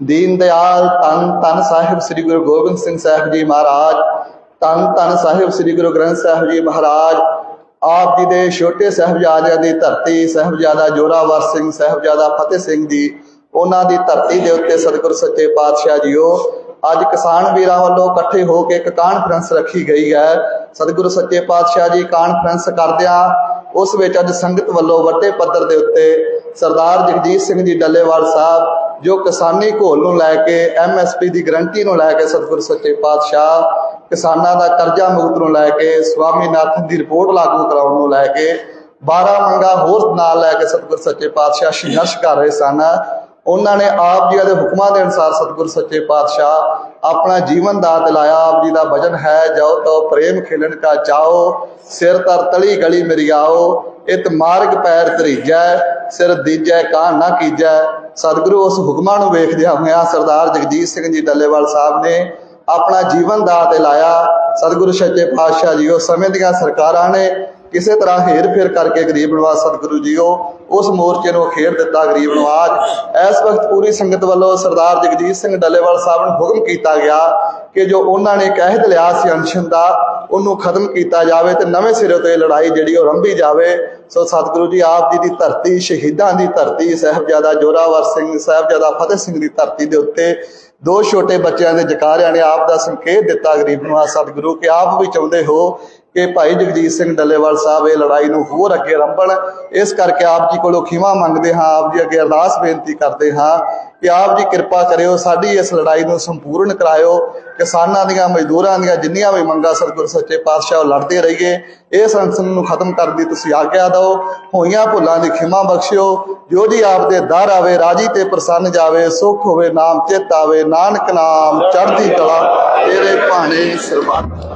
ਦੀਨ ਦਿਆਲ ਧੰਨ ਧੰਨ ਸਾਹਿਬ ਸ੍ਰੀ ਗੁਰੂ ਗੋਬਿੰਦ ਸਿੰਘ ਸਾਹਿਬ ਜੀ ਮਹਾਰਾਜ, ਧੰਨ ਧੰਨ ਸਾਹਿਬ ਸ੍ਰੀ ਗੁਰੂ ਗ੍ਰੰਥ ਸਾਹਿਬ ਜੀ ਮਹਾਰਾਜ, ਆਪ ਜੀ ਦੇ ਛੋਟੇ ਸਾਹਿਬਜ਼ਾਦਿਆਂ ਦੀ ਧਰਤੀ ਸਾਹਿਬਜ਼ਾਦਾ ਜੋਰਾਵਰ ਸਿੰਘ, ਸਾਹਿਬਜ਼ਾਦਾ ਫਤਿਹ ਸਿੰਘ ਜੀ, ਉਹਨਾਂ ਦੀ ਧਰਤੀ ਦੇ ਉੱਤੇ ਸਤਿਗੁਰ ਸੱਚੇ ਪਾਤਸ਼ਾਹ ਜੀਓ, ਅੱਜ ਕਿਸਾਨ ਵੀਰਾਂ ਵੱਲੋਂ ਇਕੱਠੇ ਹੋ ਕੇ ਇੱਕ ਕਾਨਫਰੰਸ ਰੱਖੀ ਗਈ ਹੈ। ਸਤਿਗੁਰੂ ਸੱਚੇ ਪਾਤਸ਼ਾਹ ਜੀ ਕਾਨਫਰੰਸ ਕਰਦਿਆਂ ਉਸ ਵਿੱਚ ਅੱਜ ਸੰਗਤ ਵੱਲੋਂ ਵੱਡੇ ਪੱਧਰ ਦੇ ਉੱਤੇ ਸਰਦਾਰ ਜਗਜੀਤ ਸਿੰਘ ਜੀ ਡੱਲੇਵਾਲ ਸਾਹਿਬ ਜੋ ਕਿਸਾਨੀ ਘੋਲ ਨੂੰ ਲੈ ਕੇ ਐਮਐਸਪੀ ਦੀ ਗਰੰਟੀ ਨੂੰ ਲੈ ਕੇ ਸਤਿਗੁਰੂ ਸੱਚੇ ਪਾਤਸ਼ਾਹ ਕਿਸਾਨਾਂ ਦਾ ਕਰਜ਼ਾ ਮੁਕਤ ਨੂੰ ਲੈ ਕੇ ਸਵਾਮੀਨਾਥਨ ਦੀ ਰਿਪੋਰਟ ਲਾਗੂ ਕਰਾਉਣ ਨੂੰ ਲੈ ਕੇ 12 ਮੰਗਾ ਹੋਰ ਨਾਲ ਲੈ ਕੇ ਸਤਿਗੁਰ ਸੱਚੇ ਪਾਤਸ਼ਾਹ ਸੰਘਰਸ਼ ਕਰ ਰਹੇ ਸਨ। ਉਹਨਾਂ ਨੇ ਆਪ ਜੀ ਦੇ ਹੁਕਮਾਂ ਦੇ ਅਨੁਸਾਰ ਸਤਿਗੁਰ ਸੱਚੇ ਪਾਤਸ਼ਾਹ ਆਪਣਾ ਜੀਵਨ ਦਾਤ ਲਾਇਆ। ਆਪ ਜੀ ਦਾ ਭਜਨ ਹੈ, ਜਾਓ ਤੋ ਪ੍ਰੇਮ ਖੇਲਣ ਕਾ ਚਾਓ, ਸਿਰ ਤਰ ਤਲੀ ਗਲੀ ਮੇਰੀ ਆਓ ਇਤ ਮਾਰਗ ਪੈਰ ਤਰੀਜੈ ਸਿਰ ਦੀਜੈ ਕਾਂ ਨਾ ਕੀਜੈ। ਸਤਿਗੁਰੂ ਉਸ ਹੁਕਮਾਂ ਨੂੰ ਵੇਖਦਿਆਂ ਹੋਇਆ ਸਰਦਾਰ ਜਗਜੀਤ ਸਿੰਘ ਜੀ ਡੱਲੇਵਾਲ ਸਾਹਿਬ ਨੇ ਆਪਣਾ ਜੀਵਨ ਦਾ ਤੇ ਲਾਇਆ। ਸਤਿਗੁਰੂ ਸੱਚੇ ਪਾਤਸ਼ਾਹ ਜੀ ਜੀਓ, ਸਮੇਂ ਦੀਆਂ ਸਰਕਾਰਾਂ ਨੇ ਕਿਸੇ ਤਰ੍ਹਾਂ ਹੇਰ ਫੇਰ ਕਰਕੇ ਗਰੀਬ ਨਵਾਜ ਸਤਿਗੁਰੂ ਜੀਓ, ਉਸ ਮੋਰਚੇ ਨੂੰ ਖੇਡ ਦਿੱਤਾ ਗਰੀਬ ਨਿਵਾਜ਼ ਇਸ ਵਕਤ ਪੂਰੀ ਸੰਗਤ ਵੱਲੋਂ ਸਰਦਾਰ ਜਗਜੀਤ ਸਿੰਘ ਡੱਲੇਵਾਲ ਸਾਹਿਬ ਨੂੰ ਹੁਕਮ ਕੀਤਾ ਗਿਆ ਕਿ ਜੋ ਉਹਨਾਂ ਨੇ ਇੱਕ ਲਿਆ ਸੀ ਅਨਸ਼ਨ ਦਾ, ਉਹਨੂੰ ਖਤਮ ਕੀਤਾ ਜਾਵੇ ਤੇ ਨਵੇਂ ਸਿਰੇ ਤੋਂ ਇਹ ਲੜਾਈ ਜਿਹੜੀ ਉਹ ਰੰਭੀ ਜਾਵੇ। ਸੋ ਸਤਿਗੁਰੂ ਜੀ, ਆਪ ਜੀ ਦੀ ਧਰਤੀ, ਸ਼ਹੀਦਾਂ ਦੀ ਧਰਤੀ, ਸਾਹਿਬਜ਼ਾਦਾ ਜੋਰਾਵਰ ਸਿੰਘ, ਸਾਹਿਬਜ਼ਾਦਾ ਫਤਿਹ ਸਿੰਘ ਦੀ ਧਰਤੀ ਦੇ ਉੱਤੇ ਦੋ ਛੋਟੇ ਬੱਚਿਆਂ ਦੇ ਜਕਾਰਿਆਂ ਨੇ ਆਪ ਦਾ ਸੰਕੇਤ ਦਿੱਤਾ ਗਰੀਬ ਨੂੰ ਆ ਸਤਿਗੁਰੂ, ਕਿ ਆਪ ਵੀ ਚਾਹੁੰਦੇ ਹੋ ਕਿ ਭਾਈ ਜਗਜੀਤ ਸਿੰਘ ਡੱਲੇਵਾਲ ਸਾਹਿਬ ਇਹ ਲੜਾਈ ਨੂੰ ਹੋਰ ਅੱਗੇ ਰੰਭਣ। ਇਸ ਕਰਕੇ ਆਪ ਜੀ ਕੋਲੋਂ ਖਿਮਾ ਮੰਗਦੇ ਹਾਂ, ਆਪ ਜੀ ਅੱਗੇ ਅਰਦਾਸ ਬੇਨਤੀ ਕਰਦੇ ਹਾਂ ਕਿ ਆਪ ਜੀ ਕਿਰਪਾ ਕਰਿਓ, ਸਾਡੀ ਇਸ ਲੜਾਈ ਨੂੰ ਸੰਪੂਰਨ ਕਰਾਇਓ। ਕਿਸਾਨਾਂ ਦੀਆਂ, ਮਜ਼ਦੂਰਾਂ ਦੀਆਂ ਜਿੰਨੀਆਂ ਵੀ ਮੰਗਾਂ ਸਤਿਗੁਰ ਸੱਚੇ ਪਾਤਸ਼ਾਹ ਉਹ ਲੜਦੇ ਰਹੀਏ, ਇਹ ਸੰਸਨ ਨੂੰ ਖਤਮ ਕਰਨ ਦੀ ਤੁਸੀਂ ਆਗਿਆ ਦਿਓ। ਹੋਈਆਂ ਭੁੱਲਾਂ ਦੀ ਖਿਮਾ ਬਖਸ਼ਿਓ। ਜੋ ਜੀ ਆਪ ਦੇ ਦਰ ਆਵੇ, ਰਾਜੀ ਤੇ ਪ੍ਰਸੰਨ ਜਾਵੇ, ਸੁਖ ਹੋਵੇ, ਨਾਮ ਚਿਤ ਆਵੇ, ਨਾਨਕ ਨਾਮ ਚੜ੍ਹਦੀ ਕਲਾ ਤੇਰੇ ਭਾਣੇ ਸਰਬੱਤ